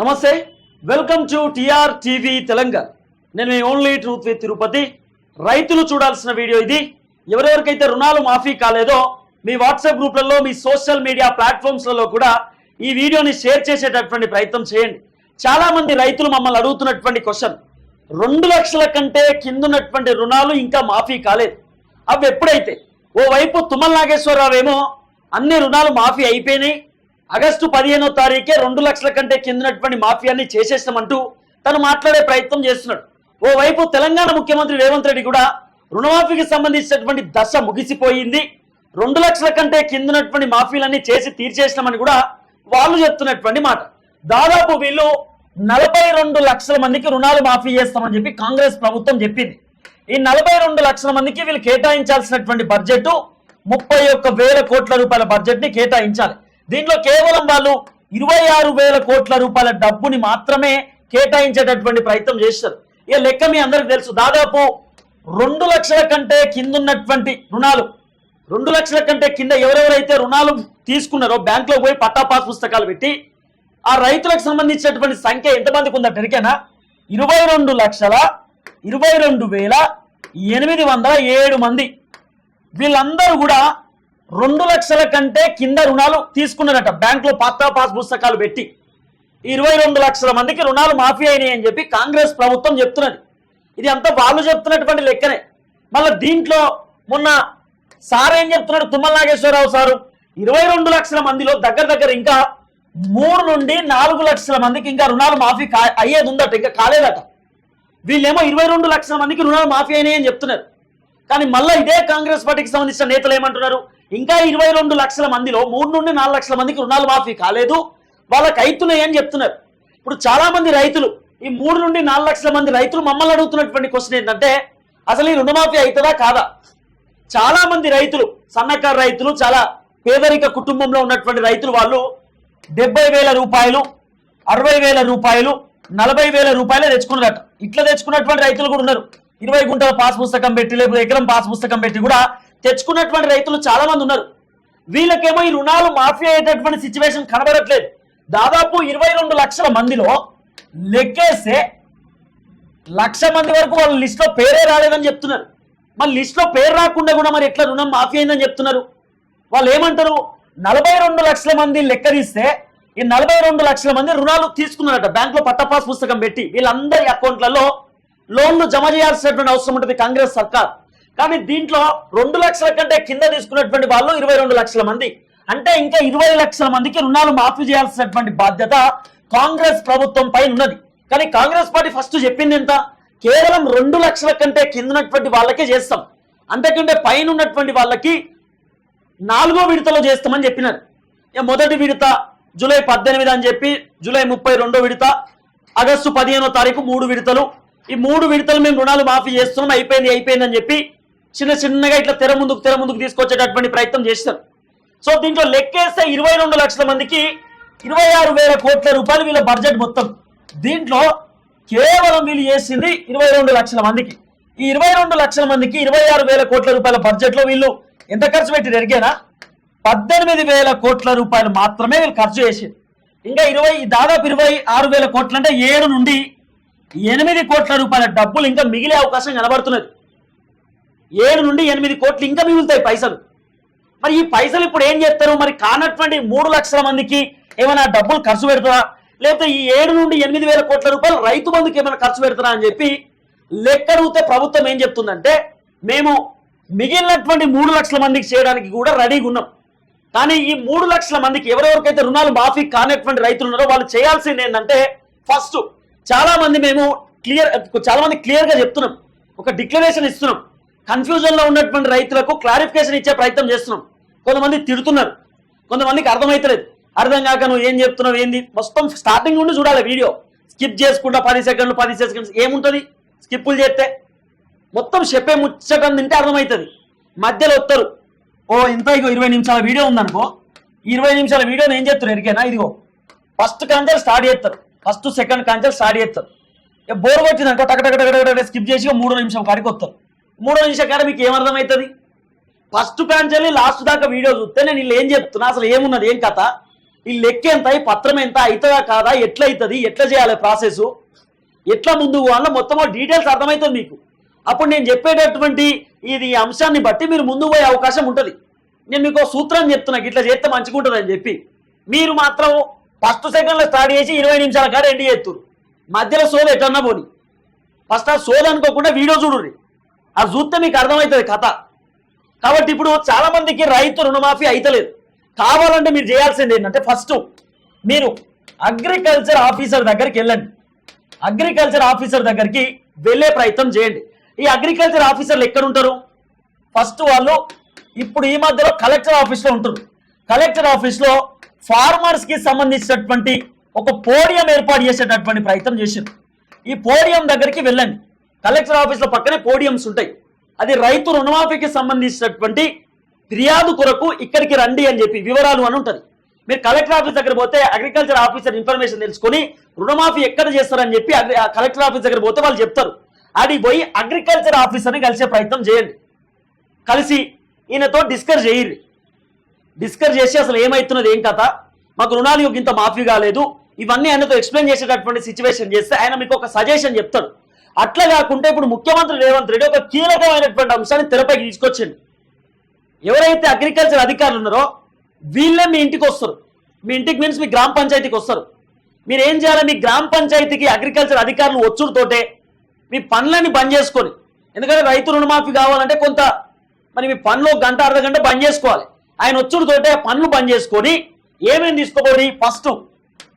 నమస్తే welcome to TR TV Telangana. నేను మీ ఓన్లీ ట్రూత్ విత్ తిరుపతి. రైతులు చూడాల్సిన వీడియో ఇది. ఎవరెవరికైతే రుణాలు మాఫీ కాలేదో మీ వాట్సాప్ గ్రూప్లలో మీ సోషల్ మీడియా ప్లాట్ఫామ్స్లలో కూడా ఈ వీడియోని షేర్ చేసేటటువంటి ప్రయత్నం చేయండి. చాలా మంది రైతులు మమ్మల్ని అడుగుతున్నటువంటి క్వశ్చన్ రెండు లక్షల కంటే కిందున్నటువంటి రుణాలు ఇంకా మాఫీ కాలేదు. అవి ఎప్పుడైతే? ఓవైపు తుమ్మల నాగేశ్వరరావు ఏమో అన్ని రుణాలు మాఫీ అయిపోయినాయి. ఆగస్టు పదిహేనో తారీఖే రెండు లక్షల కంటే కిందనటువంటి మాఫియాన్ని చేసేస్తామంటూ తను మాట్లాడే ప్రయత్నం చేస్తున్నాడు. ఓవైపు తెలంగాణ ముఖ్యమంత్రి రేవంత్ రెడ్డి కూడా రుణమాఫీకి సంబంధించినటువంటి దశ ముగిసిపోయింది. రెండు లక్షల కంటే కిందనటువంటి మాఫీలన్నీ చేసి తీర్చేసినామని కూడా వాళ్ళు చెప్తున్నటువంటి మాట. దాదాపు వీళ్ళు నలభై రెండు లక్షల మందికి రుణాలు మాఫీ చేస్తామని చెప్పి కాంగ్రెస్ ప్రభుత్వం చెప్పింది. ఈ నలభై రెండు లక్షల మందికి వీళ్ళు కేటాయించాల్సినటువంటి బడ్జెట్ ముప్పై ఒక్క వేల కోట్ల రూపాయల బడ్జెట్ని కేటాయించాలి. దీంట్లో కేవలం వాళ్ళు ఇరవై ఆరు వేల కోట్ల రూపాయల డబ్బుని మాత్రమే కేటాయించేటటువంటి ప్రయత్నం చేస్తారు ఇక లెక్క మీ అందరికి తెలుసు. దాదాపు రెండు లక్షల కంటే కిందున్నటువంటి రుణాలు రెండు లక్షల కంటే కింద ఎవరెవరైతే రుణాలు తీసుకున్నారో బ్యాంకులో పోయి పట్టా పాస్ పుస్తకాలు పెట్టి ఆ రైతులకు సంబంధించినటువంటి సంఖ్య ఎంతమందికి ఉందంటే ఎరికేనా? ఇరవై రెండు లక్షల ఇరవై రెండు వేల ఎనిమిది వందల ఏడు మంది. వీళ్ళందరూ కూడా రెండు లక్షల కంటే కింద రుణాలు తీసుకున్నారట. బ్యాంకులో పాత్ర పాస్ పుస్తకాలు పెట్టి. ఇరవై రెండు లక్షల మందికి రుణాలు మాఫీ అయినాయి అని చెప్పి కాంగ్రెస్ ప్రభుత్వం చెప్తున్నది. ఇది అంతా వాళ్ళు చెప్తున్నటువంటి లెక్కనే. మళ్ళీ దీంట్లో మొన్న సార్ ఏం చెప్తున్నాడు? తుమ్మల నాగేశ్వరరావు సారు ఇరవై రెండు లక్షల మందిలో దగ్గర దగ్గర ఇంకా మూడు నుండి నాలుగు లక్షల మందికి ఇంకా రుణాలు మాఫీ కా అయ్యేది ఉందట ఇంకా కాలేదట. వీళ్ళేమో ఇరవై రెండు లక్షల మందికి రుణాలు మాఫీ అయినాయి అని చెప్తున్నారు. కానీ మళ్ళీ ఇదే కాంగ్రెస్ పార్టీకి సంబంధించిన నేతలు ఏమంటున్నారు? ఇంకా ఇరవై రెండు లక్షల మందిలో మూడు నుండి నాలుగు లక్షల మందికి రుణాలు మాఫీ కాలేదు. వాళ్ళకి అవుతున్నాయి అని చెప్తున్నారు? ఇప్పుడు చాలా మంది రైతులు ఈ మూడు నుండి నాలుగు లక్షల మంది రైతులు మమ్మల్ని అడుగుతున్నటువంటి క్వశ్చన్ ఏంటంటే అసలు ఈ రుణమాఫీ అవుతుందా కాదా? చాలా మంది రైతులు సన్నకారు రైతులు చాలా పేదరిక కుటుంబంలో ఉన్నటువంటి రైతులు వాళ్ళు డెబ్బై వేల రూపాయలు అరవై వేల రూపాయలు నలభై వేల రూపాయలు తెచ్చుకున్నారట. ఇట్లా తెచ్చుకున్నటువంటి రైతులు కూడా ఉన్నారు. ఇరవై గుంటల పాస్ పుస్తకం పెట్టి లేకపోతే ఎకరం పాస్ పుస్తకం పెట్టి కూడా తెచ్చుకున్నటువంటి రైతులు చాలా మంది ఉన్నారు. వీళ్ళకేమో ఈ రుణాలు మాఫీ అయ్యేటటువంటి సిచ్యువేషన్ కనబడట్లేదు. దాదాపు ఇరవై రెండు లక్షల మందిలో లెక్కేస్తే లక్ష మంది వరకు వాళ్ళ లిస్ట్లో పేరే రాలేదని చెప్తున్నారు. మరి లిస్ట్లో పేరు రాకుండా కూడా మరి ఎట్లా రుణం మాఫీ అయిందని చెప్తున్నారు? వాళ్ళు ఏమంటారు? నలభై రెండు లక్షల మంది లెక్క తీస్తే ఈ నలభై రెండు లక్షల మంది రుణాలు తీసుకున్నారట. బ్యాంకులో పట్టపాస్ పుస్తకం పెట్టి వీళ్ళందరి అకౌంట్లలో లోన్లు జమ చేయాల్సినటువంటి అవసరం ఉంటుంది కాంగ్రెస్ సర్కార్. కానీ దీంట్లో రెండు లక్షల కంటే కింద తీసుకున్నటువంటి వాళ్ళు ఇరవై రెండు లక్షల మంది. అంటే ఇంకా ఇరవై లక్షల మందికి రుణాలు మాఫీ చేయాల్సినటువంటి బాధ్యత కాంగ్రెస్ ప్రభుత్వం పైన ఉన్నది. కానీ కాంగ్రెస్ పార్టీ ఫస్ట్ చెప్పింది ఎంత? కేవలం రెండు లక్షల కంటే కింద ఉన్నటువంటి వాళ్ళకే చేస్తాం. అంతకంటే పైన ఉన్నటువంటి వాళ్ళకి నాలుగో విడతలో చేస్తామని చెప్పినారు. మొదటి విడత జూలై పద్దెనిమిది అని చెప్పి జూలై ముప్పై రెండో విడత ఆగస్టు పదిహేనో తారీఖు మూడు విడతలు. ఈ మూడు విడతలు మేము రుణాలు మాఫీ చేస్తున్నాం అయిపోయింది అయిపోయింది అని చెప్పి చిన్న చిన్నగా ఇట్లా తెర ముందుకు తెర ముందుకు తీసుకొచ్చేటటువంటి ప్రయత్నం చేస్తారు. సో దీంట్లో లెక్కేస్తే ఇరవై రెండు లక్షల మందికి ఇరవై ఆరు వేల కోట్ల రూపాయలు వీళ్ళ బడ్జెట్ మొత్తం. దీంట్లో కేవలం వీళ్ళు చేసింది ఇరవై రెండు లక్షల మందికి. ఈ ఇరవై రెండు లక్షల మందికి ఇరవై ఆరు వేల కోట్ల రూపాయల బడ్జెట్లో వీళ్ళు ఎంత ఖర్చు పెట్టి ఎరిగేనా పద్దెనిమిది వేల కోట్ల రూపాయలు మాత్రమే వీళ్ళు ఖర్చు చేసింది. ఇంకా ఇరవై దాదాపు ఇరవై ఆరు వేల కోట్ల అంటే ఏడు నుండి ఎనిమిది కోట్ల రూపాయల డబ్బులు ఇంకా మిగిలే అవకాశం కనబడుతున్నది. ఏడు నుండి ఎనిమిది కోట్లు ఇంకా మిగులుతాయి పైసలు. మరి ఈ పైసలు ఇప్పుడు ఏం చేస్తారు? మరి కానటువంటి మూడు లక్షల మందికి ఏమైనా డబ్బులు ఖర్చు పెడతారా లేకపోతే ఈ ఏడు నుండి ఎనిమిది వేల కోట్ల రూపాయలు రైతు బంధుకి ఏమైనా ఖర్చు పెడతారా అని చెప్పి లెక్క అడిగితే ప్రభుత్వం ఏం చెప్తుందంటే మేము మిగిలినటువంటి మూడు లక్షల మందికి చేయడానికి కూడా రెడీగా ఉన్నాం. కానీ ఈ మూడు లక్షల మందికి ఎవరెవరికైతే రుణాలు మాఫీ కానటువంటి రైతులు ఉన్నారో వాళ్ళు చేయాల్సింది ఏంటంటే ఫస్ట్ చాలా మంది మేము క్లియర్ చాలా మంది క్లియర్గా చెప్తున్నాం. ఒక డిక్లరేషన్ ఇస్తున్నాం. కన్ఫ్యూజన్లో ఉన్నటువంటి రైతులకు క్లారిఫికేషన్ ఇచ్చే ప్రయత్నం చేస్తున్నాం. కొంతమంది తిడుతున్నారు. కొంతమందికి అర్థమైతలేదు. అర్థం కాక నువ్వు ఏం చెప్తున్నావు ఏంది? మొత్తం స్టార్టింగ్ నుండి చూడాలి వీడియో స్కిప్ చేసుకుంటా పది సెకండ్లు పది సెకండ్స్. ఏముంటుంది? స్కిప్పులు చేస్తే. మొత్తం చెప్పే ముచ్చటం తింటే అర్థమవుతుంది మధ్యలో వస్తారు ఓ ఇంత ఇగో ఇరవై నిమిషాల వీడియో ఉందనుకో. ఇరవై నిమిషాల వీడియోని ఏం చేస్తారు ఎరికేనా? ఇదిగో. ఫస్ట్ కాంచెల్ స్టార్ట్ చేస్తారు ఫస్ట్ సెకండ్ కాంచెల్ స్టార్ట్ చేస్తారు బోర్ కొట్టిందనుకో టక టక టక స్కిప్ చేసి మూడు నిమిషం కాడికి వస్తారు మూడో నిమిషం కాడ మీకు ఏమర్థమవుతుంది? ఫస్ట్ కాంచెల్లి లాస్ట్ దాకా వీడియో చూస్తే నేను వీళ్ళు ఏం చెప్తున్నా? అసలు ఏమున్నది? ఏం కథ? ఈ లెక్క ఎంత? ఈ పత్రం ఎంత? అవుతుందా కాదా? ఎట్లా అవుతుంది ఎట్లా చేయాలి ప్రాసెస్ ఎట్లా ముందు పోవాలో మొత్తం డీటెయిల్స్ అర్థమవుతుంది మీకు. అప్పుడు నేను చెప్పేటటువంటి ఇది ఈ అంశాన్ని బట్టి మీరు ముందు పోయే అవకాశం ఉంటుంది. నేను మీకు ఒక సూత్రం చెప్తున్నా ఇట్లా చేస్తే మంచిగా ఉంటుంది అని చెప్పి. మీరు మాత్రం ఫస్ట్ సెకండ్లో స్టార్ట్ చేసి ఇరవై నిమిషాల కాడ ఎండి చేస్తారు మధ్యలో సోలు ఎట్లన్నా పోని. ఫస్ట్ ఆ సోలు అనుకోకుండా వీడియో చూడండి అది చూస్తే మీకు అర్థమవుతుంది కథ. కాబట్టి ఇప్పుడు చాలా మందికి రైతు రుణమాఫీ అయితలేదు. కావాలంటే మీరు చేయాల్సింది ఏంటంటే ఫస్ట్ మీరు అగ్రికల్చర్ ఆఫీసర్ దగ్గరికి వెళ్ళండి. అగ్రికల్చర్ ఆఫీసర్ దగ్గరికి వెళ్ళే ప్రయత్నం చేయండి. ఈ అగ్రికల్చర్ ఆఫీసర్లు ఎక్కడుంటారు? ఫస్ట్ వాళ్ళు ఇప్పుడు ఈ మధ్యలో కలెక్టర్ ఆఫీస్లో ఉంటారు కలెక్టర్ ఆఫీస్లో ఫార్మర్స్కి సంబంధించినటువంటి ఒక పోడియం ఏర్పాటు చేసేటటువంటి ప్రయత్నం చేశారు. ఈ పోడియం దగ్గరికి వెళ్ళండి. కలెక్టర్ ఆఫీస్ల పక్కనే పోడియంస్ ఉంటాయి. అది రైతు రుణమాఫీకి సంబంధించినటువంటి ఫిర్యాదు కొరకు ఇక్కడికి రండి అని చెప్పి వివరాలు అని ఉంటుంది. మీరు కలెక్టర్ ఆఫీస్ దగ్గర పోతే అగ్రికల్చర్ ఆఫీసర్ ఇన్ఫర్మేషన్ తెలుసుకొని రుణమాఫీ ఎక్కడ చేస్తారని చెప్పి ఆ కలెక్టర్ ఆఫీస్ దగ్గర పోతే వాళ్ళు చెప్తారు. అది పోయి అగ్రికల్చర్ ఆఫీసర్ని కలిసే ప్రయత్నం చేయండి. కలిసి ఈయనతో డిస్కస్ చేయరు డిస్కస్ చేసి అసలు ఏమవుతున్నది ఏం కథ? మాకు రుణాలు ఇంత మాఫీ కాలేదు. ఇవన్నీ ఆయనతో ఎక్స్ప్లెయిన్ చేసేటటువంటి సిచ్యువేషన్ చేస్తే ఆయన మీకు ఒక సజెషన్ చెప్తాడు. అట్లా కాకుండా ఇప్పుడు ముఖ్యమంత్రి రేవంత్ రెడ్డి ఒక కీలకమైనటువంటి అంశాన్ని తెరపైకి తీసుకొచ్చింది ఎవరైతే అగ్రికల్చర్ అధికారులు ఉన్నారో వీళ్ళే మీ ఇంటికి వస్తారు. మీ ఇంటికి మీన్స్ మీ గ్రామ పంచాయతీకి వస్తారు. మీరు ఏం చేయాలి? మీ గ్రామ పంచాయతీకి అగ్రికల్చర్ అధికారులు వచ్చుడుతోటే మీ పనులని బంద్ చేసుకొని ఎందుకంటే రైతు రుణమాఫీ కావాలంటే కొంత మరి మీ పనులు గంట అర్ధ గంట బంద్ చేసుకోవాలి. ఆయన వచ్చుడుతోటే పనులు బంద్ చేసుకొని ఏమేమి తీసుకోరి ఫస్ట్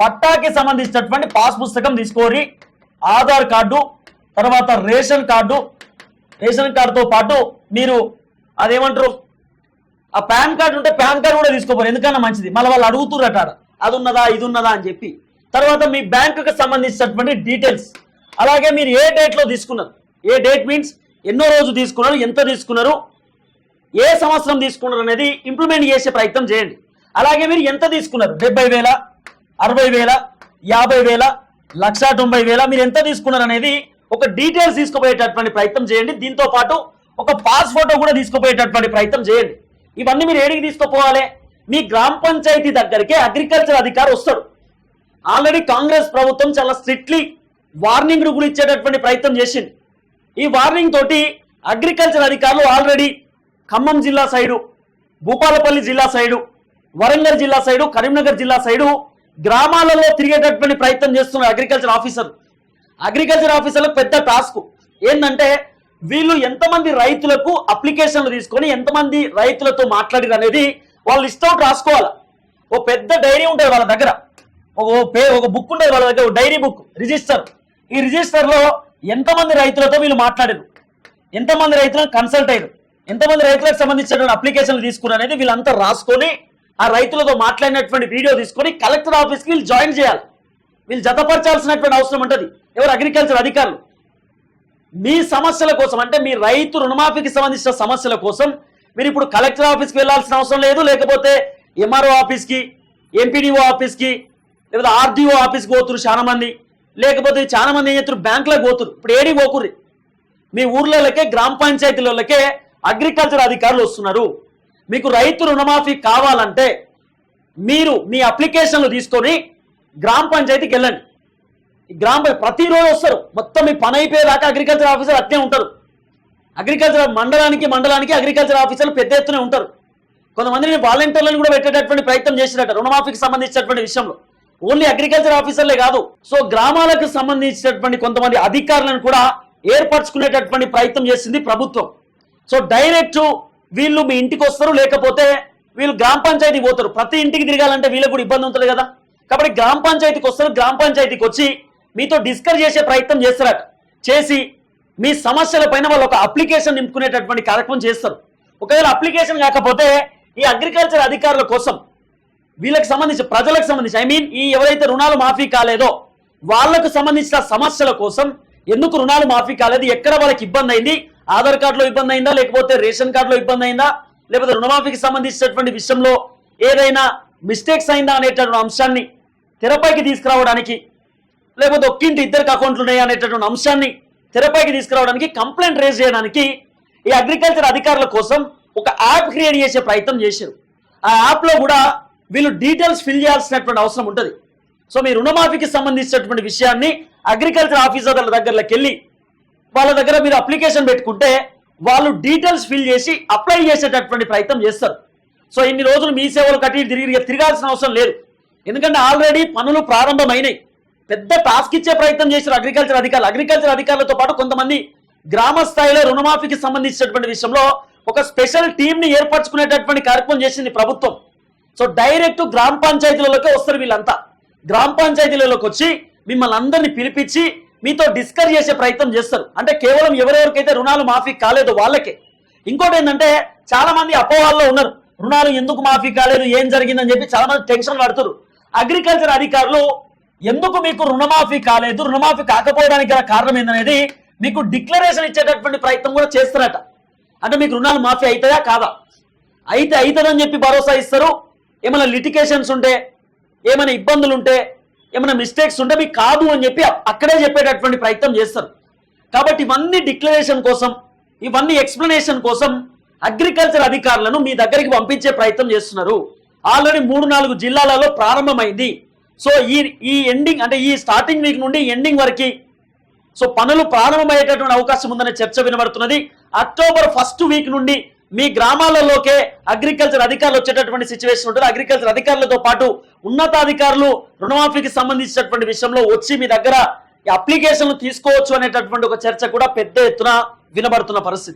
పట్టాకి సంబంధించినటువంటి పాస్ పుస్తకం తీసుకోరి ఆధార్ కార్డు తర్వాత రేషన్ కార్డు రేషన్ కార్డుతో పాటు మీరు అదేమంటారు? ఆ పాన్ కార్డు ఉంటే పాన్ కార్డు కూడా తీసుకోపోరు ఎందుకన్నా మంచిది? మళ్ళీ వాళ్ళు అడుగుతుర్రట అది ఉన్నదా ఇది ఉన్నదా అని చెప్పి. తర్వాత మీ బ్యాంకుకి సంబంధించినటువంటి డీటెయిల్స్. అలాగే మీరు ఏ డేట్లో తీసుకున్నారు? ఏ డేట్ మీన్స్ ఎన్నో రోజు తీసుకున్నారు ఎంత తీసుకున్నారు ఏ సంవత్సరం తీసుకున్నారు అనేది ఇంప్లిమెంట్ చేసే ప్రయత్నం చేయండి. అలాగే మీరు ఎంత తీసుకున్నారు? డెబ్బై వేల అరవై వేల యాభై వేల లక్ష తొంభై వేల మీరు ఎంత తీసుకున్నారు అనేది ఒక డీటెయిల్స్ తీసుకుపోయేటటువంటి ప్రయత్నం చేయండి. దీంతో పాటు ఒక పాస్ ఫోటో కూడా తీసుకుపోయేటటువంటి ప్రయత్నం చేయండి. ఇవన్నీ మీరు ఏడికి తీసుకుపోవాలి? మీ గ్రామ పంచాయతీ దగ్గరికి అగ్రికల్చర్ అధికారి వస్తాడు. ఆల్రెడీ కాంగ్రెస్ ప్రభుత్వం చాలా స్ట్రిక్ట్లీ వార్నింగ్ కూడా ఇచ్చేటటువంటి ప్రయత్నం చేసింది. ఈ వార్నింగ్ తోటి అగ్రికల్చర్ అధికారులు ఆల్రెడీ ఖమ్మం జిల్లా సైడు భూపాలపల్లి జిల్లా సైడు వరంగల్ జిల్లా సైడు కరీంనగర్ జిల్లా సైడు గ్రామాలలో తిరిగేటటువంటి ప్రయత్నం చేస్తున్నారు అగ్రికల్చర్ ఆఫీసర్ అగ్రికల్చర్ ఆఫీసర్లకు పెద్ద టాస్క్. ఏంటంటే వీళ్ళు ఎంతమంది రైతులకు అప్లికేషన్లు తీసుకొని ఎంతమంది రైతులతో మాట్లాడారు అనేది వాళ్ళు ఇష్టం రాసుకోవాలి? ఓ పెద్ద డైరీ ఉంటుంది వాళ్ళ దగ్గర. ఒక పే ఒక బుక్ ఉండేది వాళ్ళ దగ్గర డైరీ బుక్ రిజిస్టర్. ఈ రిజిస్టర్లో ఎంతమంది రైతులతో వీళ్ళు మాట్లాడారు ఎంతమంది రైతులను కన్సల్ట్ అయ్యారు? ఎంతమంది రైతులకు సంబంధించిన అప్లికేషన్లు తీసుకున్నారు అనేది వీళ్ళంతా రాసుకొని ఆ రైతులతో మాట్లాడినటువంటి వీడియో తీసుకొని కలెక్టర్ ఆఫీస్కి వీళ్ళు జాయిన్ చేయాలి. వీళ్ళు జతపరచాల్సినటువంటి అవసరం ఉంటుంది. ఎవరు అగ్రికల్చర్ అధికారులు? మీ సమస్యల కోసం అంటే మీ రైతు రుణమాఫీకి సంబంధించిన సమస్యల కోసం మీరు ఇప్పుడు కలెక్టర్ ఆఫీస్కి వెళ్ళాల్సిన అవసరం లేదు లేకపోతే ఎంఆర్ఓ ఆఫీస్కి ఎంపీడీఓ ఆఫీస్కి లేకపోతే ఆర్డీఓ ఆఫీస్కి పోతురు చాలా మంది. లేకపోతే చాలా మంది ఏం చేస్తారు బ్యాంకులకు పోతురు ఇప్పుడు ఏడి పోకుర్రి. మీ ఊర్లలోకే గ్రామ పంచాయతీలకే అగ్రికల్చర్ అధికారులు వస్తున్నారు. మీకు రైతు రుణమాఫీ కావాలంటే మీరు మీ అప్లికేషన్లు తీసుకొని గ్రామ పంచాయతీకి వెళ్ళండి. గ్రామ పంచాయతీ ప్రతిరోజు వస్తారు. మొత్తం మీ పని అయిపోయేదాకా అగ్రికల్చర్ ఆఫీసర్ అట్నే ఉంటారు. అగ్రికల్చర్ మండలానికి మండలానికి అగ్రికల్చర్ ఆఫీసర్లు పెద్ద ఎత్తున ఉంటారు. కొంతమందిని వాలంటీర్లను కూడా పెట్టేటటువంటి ప్రయత్నం చేసినట్ట రుణమాఫీకి సంబంధించినటువంటి విషయంలో. ఓన్లీ అగ్రికల్చర్ ఆఫీసర్లే కాదు. సో గ్రామాలకు సంబంధించినటువంటి కొంతమంది అధికారులను కూడా ఏర్పరచుకునేటటువంటి ప్రయత్నం చేసింది ప్రభుత్వం. సో డైరెక్ట్ వీళ్ళు మీ ఇంటికి వస్తారు లేకపోతే వీళ్ళు గ్రామ పంచాయతీ పోతారు. ప్రతి ఇంటికి తిరగాలంటే వీళ్ళకి కూడా ఇబ్బంది ఉంటుంది కదా. కాబట్టి గ్రామ పంచాయతీకి వస్తారు గ్రామ పంచాయతీకి వచ్చి మీతో డిస్కస్ చేసే ప్రయత్నం చేస్తారట. చేసి మీ సమస్యల పైన వాళ్ళు ఒక అప్లికేషన్ నింపుకునేటటువంటి కార్యక్రమం చేస్తారు. ఒకవేళ అప్లికేషన్ కాకపోతే ఈ అగ్రికల్చర్ అధికారుల కోసం వీళ్ళకి సంబంధించి ప్రజలకు సంబంధించి ఐ మీన్ ఈ ఎవరైతే రుణాలు మాఫీ కాలేదో వాళ్ళకు సంబంధించిన సమస్యల కోసం ఎందుకు రుణాలు మాఫీ కాలేదు ఎక్కడ వాళ్ళకి ఇబ్బంది అయింది ఆధార్ కార్డులో ఇబ్బంది అయిందా లేకపోతే రేషన్ కార్డులో ఇబ్బంది అయిందా లేకపోతే రుణమాఫీకి సంబంధించినటువంటి విషయంలో ఏదైనా మిస్టేక్స్ అయిందా అనేటటువంటి అంశాన్ని తెరపైకి తీసుకురావడానికి లేకపోతే ఒక్కింటి ఇద్దరికి అకౌంట్లు ఉన్నాయి అనేటటువంటి అంశాన్ని తెరపైకి తీసుకురావడానికి కంప్లైంట్ రేజ్ చేయడానికి ఈ అగ్రికల్చర్ అధికారుల కోసం ఒక యాప్ క్రియేట్ చేసే ప్రయత్నం చేశారు. ఆ యాప్లో కూడా వీళ్ళు డీటెయిల్స్ ఫిల్ చేయాల్సినటువంటి అవసరం ఉంటుంది. సో మీ రుణమాఫీకి సంబంధించినటువంటి విషయాన్ని అగ్రికల్చర్ ఆఫీసర్ల దగ్గరకి వెళ్ళి వాళ్ళ దగ్గర మీరు అప్లికేషన్ పెట్టుకుంటే వాళ్ళు డీటెయిల్స్ ఫిల్ చేసి అప్లై చేసేటటువంటి ప్రయత్నం చేస్తారు. సో ఇన్ని రోజులు మీ సేవలు కట్టి తిరిగి తిరగాల్సిన అవసరం లేదు. ఎందుకంటే ఆల్రెడీ పనులు ప్రారంభమైనాయి. పెద్ద టాస్క్ ఇచ్చే ప్రయత్నం చేశారు అగ్రికల్చర్ అధికారులు. అగ్రికల్చర్ అధికారులతో పాటు కొంతమంది గ్రామ స్థాయిలో రుణమాఫీకి సంబంధించినటువంటి విషయంలో ఒక స్పెషల్ టీంని ఏర్పరచుకునేటటువంటి కార్యక్రమం చేసింది ప్రభుత్వం. సో డైరెక్ట్ గ్రామ పంచాయతీలలోకి వస్తారు వీళ్ళంతా. గ్రామ పంచాయతీలలోకి వచ్చి మిమ్మల్ని అందరినీ పిలిపించి మీతో డిస్కస్ చేసే ప్రయత్నం చేస్తారు. అంటే కేవలం ఎవరెవరికైతే రుణాలు మాఫీ కాలేదు వాళ్ళకే. ఇంకోటి ఏంటంటే చాలా మంది అపోహాల్లో ఉన్నారు. రుణాలు ఎందుకు మాఫీ కాలేదు ఏం జరిగిందని చెప్పి చాలా మంది టెన్షన్ పడుతున్నారు. అగ్రికల్చర్ అధికారులు ఎందుకు మీకు రుణమాఫీ కాలేదు? రుణమాఫీ కాకపోవడానికి గల కారణం ఏందనేది మీకు డిక్లరేషన్ ఇచ్చేటటువంటి ప్రయత్నం కూడా చేస్తారట. అంటే మీకు రుణాలు మాఫీ అవుతాయా కాదా? అయితే అవుతుందని చెప్పి భరోసా ఇస్తారు. ఏమైనా లిటికేషన్స్ ఉంటే ఏమైనా ఇబ్బందులు ఉంటే ఏమైనా మిస్టేక్స్ ఉంటే మీకు కాదు అని చెప్పి అక్కడే చెప్పేటటువంటి ప్రయత్నం చేస్తారు. కాబట్టి ఇవన్నీ డిక్లరేషన్ కోసం ఇవన్నీ ఎక్స్ప్లెనేషన్ కోసం అగ్రికల్చర్ అధికారులను మీ దగ్గరికి పంపించే ప్రయత్నం చేస్తున్నారు. ఆల్రెడీ మూడు నాలుగు జిల్లాలలో ప్రారంభమైంది. సో ఈ ఈ ఎండింగ్ అంటే ఈ స్టార్టింగ్ వీక్ నుండి ఎండింగ్ వరకు సో పనులు ప్రారంభమయ్యేటటువంటి అవకాశం ఉందనే చర్చ వినబడుతున్నది. అక్టోబర్ ఫస్ట్ వీక్ నుండి మీ గ్రామాలలోకే అగ్రికల్చర్ అధికారులు వచ్చేటటువంటి సిచ్యువేషన్ ఉంటుంది. అగ్రికల్చర్ అధికారులతో పాటు ఉన్నతాధికారులు రుణమాఫీకి సంబంధించినటువంటి విషయంలో వచ్చి మీ దగ్గర ఈ అప్లికేషన్లు తీసుకోవచ్చు అనేటటువంటి ఒక చర్చ కూడా పెద్ద ఎత్తున వినబడుతున్న పరిస్థితి.